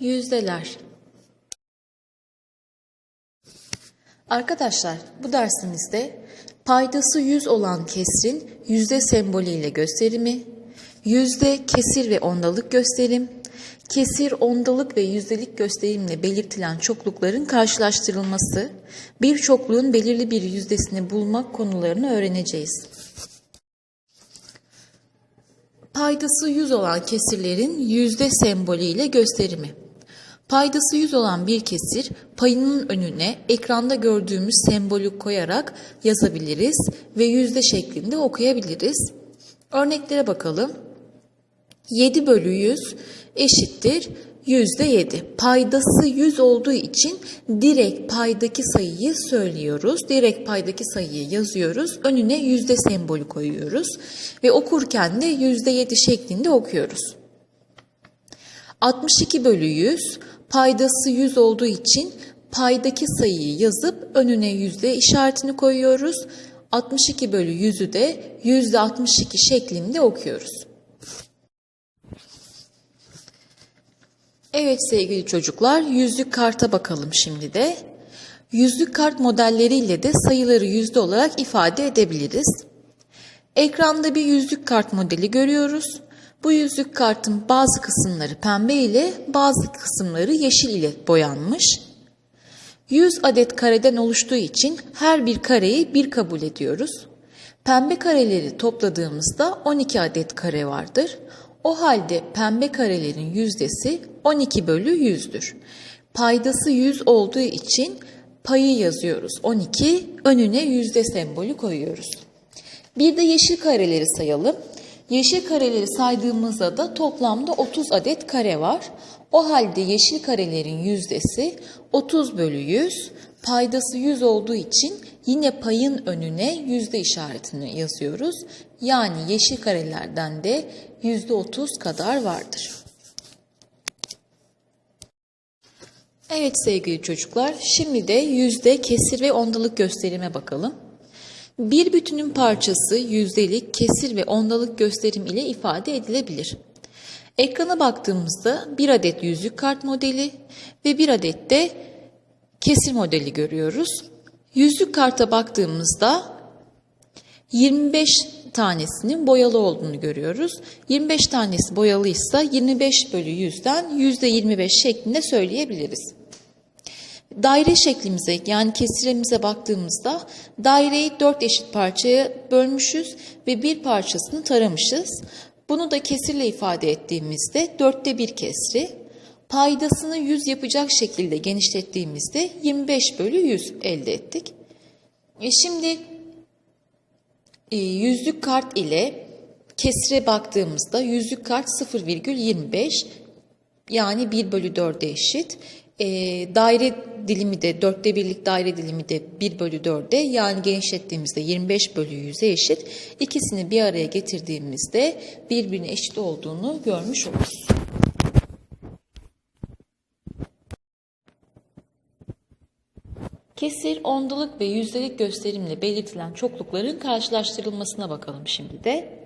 Yüzdeler. Arkadaşlar bu dersimizde paydası 100 olan kesrin yüzde sembolüyle gösterimi, yüzde kesir ve ondalık gösterim, kesir, ondalık ve yüzdelik gösterimle belirtilen çoklukların karşılaştırılması, bir çokluğun belirli bir yüzdesini bulmak konularını öğreneceğiz. Paydası 100 olan kesirlerin yüzde sembolüyle gösterimi. Paydası 100 olan bir kesir payının önüne ekranda gördüğümüz sembolü koyarak yazabiliriz ve yüzde şeklinde okuyabiliriz. Örneklere bakalım. 7 bölü 100 eşittir yüzde 7. Paydası 100 olduğu için direkt paydaki sayıyı söylüyoruz. Direkt paydaki sayıyı yazıyoruz. Önüne yüzde sembolü koyuyoruz. Ve okurken de yüzde 7 şeklinde okuyoruz. 62 bölü 100 paydası 100 olduğu için paydaki sayıyı yazıp önüne yüzde işaretini koyuyoruz. 62 bölü 100'ü de yüzde 62 şeklinde okuyoruz. Evet sevgili çocuklar, yüzlük karta bakalım şimdi de. Yüzlük kart modelleriyle de sayıları yüzde olarak ifade edebiliriz. Ekranda bir yüzlük kart modeli görüyoruz. Bu yüzlük kartın bazı kısımları pembe ile bazı kısımları yeşil ile boyanmış. 100 adet kareden oluştuğu için her bir kareyi bir kabul ediyoruz. Pembe kareleri topladığımızda 12 adet kare vardır. O halde pembe karelerin yüzdesi 12 bölü 100'dür. Paydası 100 olduğu için payı yazıyoruz 12, önüne yüzde sembolü koyuyoruz. Bir de yeşil kareleri sayalım. Yeşil kareleri saydığımızda da toplamda 30 adet kare var. O halde yeşil karelerin yüzdesi 30 bölü 100, paydası 100 olduğu için yine payın önüne yüzde işaretini yazıyoruz. Yani yeşil karelerden de yüzde 30 kadar vardır. Evet sevgili çocuklar, şimdi de yüzde, kesir ve ondalık gösterime bakalım. Bir bütünün parçası yüzdelik, kesir ve ondalık gösterim ile ifade edilebilir. Ekrana baktığımızda bir adet yüzlük kart modeli ve bir adet de kesir modeli görüyoruz. Yüzlük karta baktığımızda 25 tanesinin boyalı olduğunu görüyoruz. 25 tanesi boyalıysa 25 bölü 100'den %25 şeklinde söyleyebiliriz. Daire şeklimize yani kesiremize baktığımızda daireyi dört eşit parçaya bölmüşüz ve bir parçasını taramışız. Bunu da kesirle ifade ettiğimizde dörtte bir kesri, paydasını 100 yapacak şekilde genişlettiğimizde 25 bölü 100 elde ettik. E şimdi e, yüzlük kart ile kesire baktığımızda yüzlük kart 0,25 yani 1 bölü 4'e eşit. E, daire dilimi de dörtte birlik daire dilimi de 1 bölü 4'e yani genişlettiğimizde 25 bölü 100'e eşit. İkisini bir araya getirdiğimizde birbirine eşit olduğunu görmüş oluruz. Kesir, ondalık ve yüzdelik gösterimle belirtilen çoklukların karşılaştırılmasına bakalım şimdi de.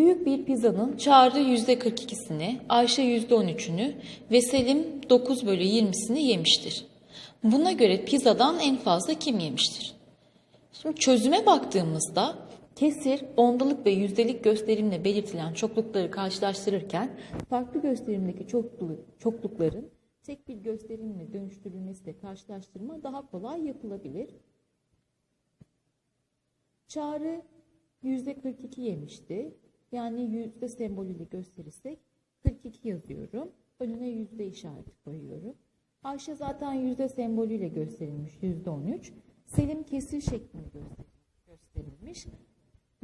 Büyük bir pizzanın Çağrı %42'sini, Ayşe %13'ünü ve Selim 9 bölü 20'sini yemiştir. Buna göre pizzadan en fazla kim yemiştir? Şimdi çözüme baktığımızda kesir, ondalık ve yüzdelik gösterimle belirtilen çoklukları karşılaştırırken farklı gösterimdeki çokluk, çoklukların tek bir gösterimle dönüştürülmesiyle karşılaştırma daha kolay yapılabilir. Çağrı %42 yemişti. Yani yüzde sembolüyle gösterirsek 42 yazıyorum. Önüne yüzde işareti koyuyorum. Ayşe zaten yüzde sembolüyle gösterilmiş yüzde 13. Selim kesir şeklinde gösterilmiş.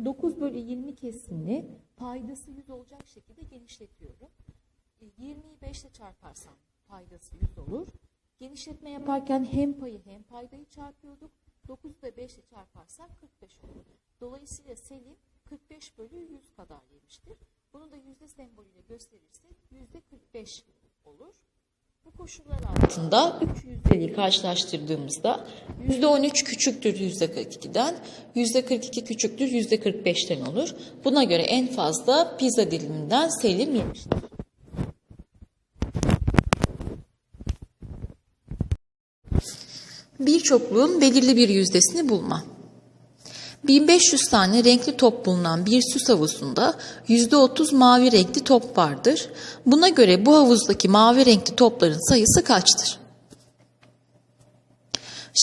9 bölü 20 kesini paydası 100 olacak şekilde genişletiyorum. 20'yi 5 ile çarparsam paydası 100 olur. Genişletme yaparken hem payı hem paydayı çarpıyorduk. 9'u da 5 ile çarparsak 45 olur. Dolayısıyla Selim 45 bölü 100 kadar yemiştir. Bunu da yüzde sembolüyle gösterirsek yüzde 45 olur. Bu koşullar altında 3 yüzdeyi karşılaştırdığımızda yüzde 13 küçüktür yüzde 42'den, yüzde 42 küçüktür yüzde 45'ten olur. Buna göre en fazla pizza diliminden Selim yemiştir. Bir çokluğun belirli bir yüzdesini bulma. 1500 tane renkli top bulunan bir süs havuzunda %30 mavi renkli top vardır. Buna göre bu havuzdaki mavi renkli topların sayısı kaçtır?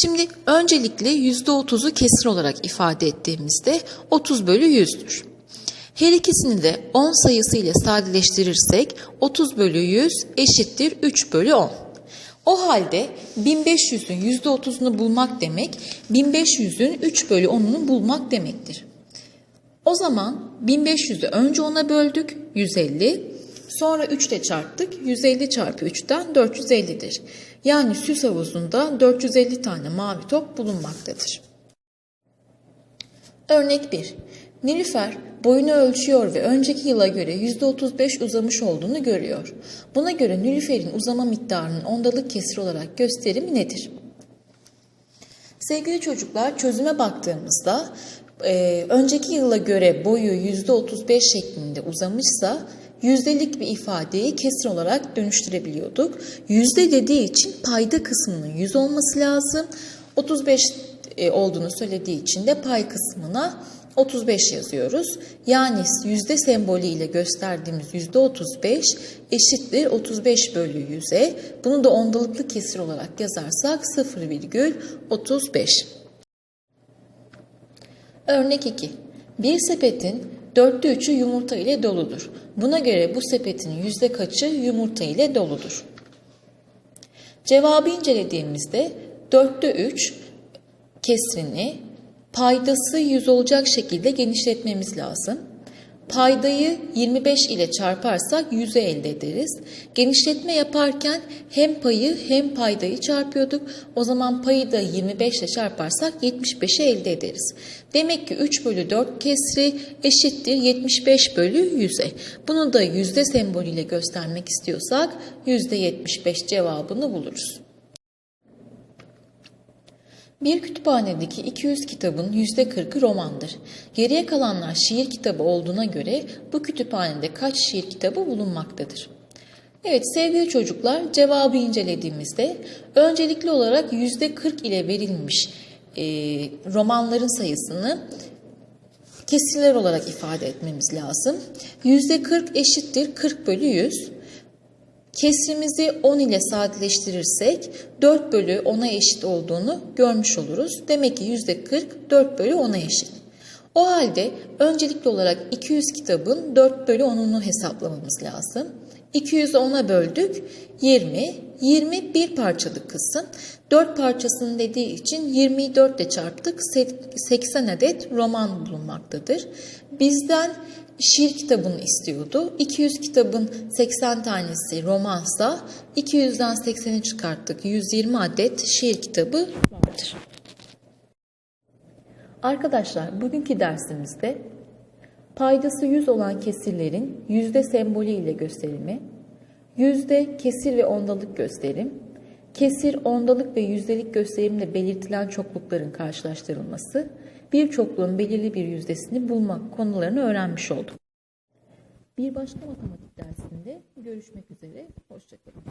Şimdi öncelikle %30'u kesir olarak ifade ettiğimizde 30 bölü 100'dür. Her ikisini de 10 sayısı ile sadeleştirirsek 30 bölü 100 eşittir 3 bölü 10. O halde 1500'ün %30'unu bulmak demek 1500'ün 3 bölü 10'unu bulmak demektir. O zaman 1500'ü önce 10'a böldük 150 sonra 3 ile çarptık 150 çarpı 3'ten 450'dir. Yani süs havuzunda 450 tane mavi top bulunmaktadır. Örnek 1. Nilüfer boyunu ölçüyor ve önceki yıla göre %35 uzamış olduğunu görüyor. Buna göre Nilüfer'in uzama miktarının ondalık kesir olarak gösterimi nedir? Sevgili çocuklar çözüme baktığımızda e, önceki yıla göre boyu %35 şeklinde uzamışsa yüzdelik bir ifadeyi kesir olarak dönüştürebiliyorduk. Yüzde dediği için payda kısmının 100 olması lazım. 35 e, olduğunu söylediği için de pay kısmına 35 yazıyoruz. Yani yüzde sembolü ile gösterdiğimiz yüzde 35 eşittir 35 bölü 100'e. Bunu da ondalıklı kesir olarak yazarsak 0,35. Örnek 2. Bir sepetin dörtte üçü yumurta ile doludur. Buna göre bu sepetin yüzde kaçı yumurta ile doludur? Cevabı incelediğimizde dörtte üç kesrini paydası 100 olacak şekilde genişletmemiz lazım. Paydayı 25 ile çarparsak 100'ü elde ederiz. Genişletme yaparken hem payı hem paydayı çarpıyorduk. O zaman payı da 25 ile çarparsak 75'i elde ederiz. Demek ki 3 bölü 4 kesri eşittir 75 bölü 100'e. Bunu da yüzde sembolüyle göstermek istiyorsak yüzde 75 cevabını buluruz. Bir kütüphanedeki 200 kitabın %40'ı romandır. Geriye kalanlar şiir kitabı olduğuna göre bu kütüphanede kaç şiir kitabı bulunmaktadır? Evet sevgili çocuklar cevabı incelediğimizde öncelikli olarak %40 ile verilmiş e, romanların sayısını kesirler olarak ifade etmemiz lazım. %40 eşittir 40 bölü 100. Kesrimizi 10 ile sadeleştirirsek 4 bölü 10'a eşit olduğunu görmüş oluruz. Demek ki %40 4 bölü 10'a eşit. O halde öncelikli olarak 200 kitabın 4 bölü 10'unu hesaplamamız lazım. 200'ü 10'a böldük 20. 20 bir parçalık kısım. 4 parçasının dediği için 20'yi 4 ile çarptık. 80 adet roman bulunmaktadır. Bizden şiir kitabını istiyordu. 200 kitabın 80 tanesi romansa 200'den 80'i çıkarttık. 120 adet şiir kitabı vardır. Arkadaşlar bugünkü dersimizde paydası 100 olan kesirlerin yüzde sembolü ile gösterimi, yüzde kesir ve ondalık gösterim, kesir, ondalık ve yüzdelik gösterimle belirtilen çoklukların karşılaştırılması, bir çokluğun belirli bir yüzdesini bulmak konularını öğrenmiş olduk. Bir başka matematik dersinde görüşmek üzere, hoşçakalın.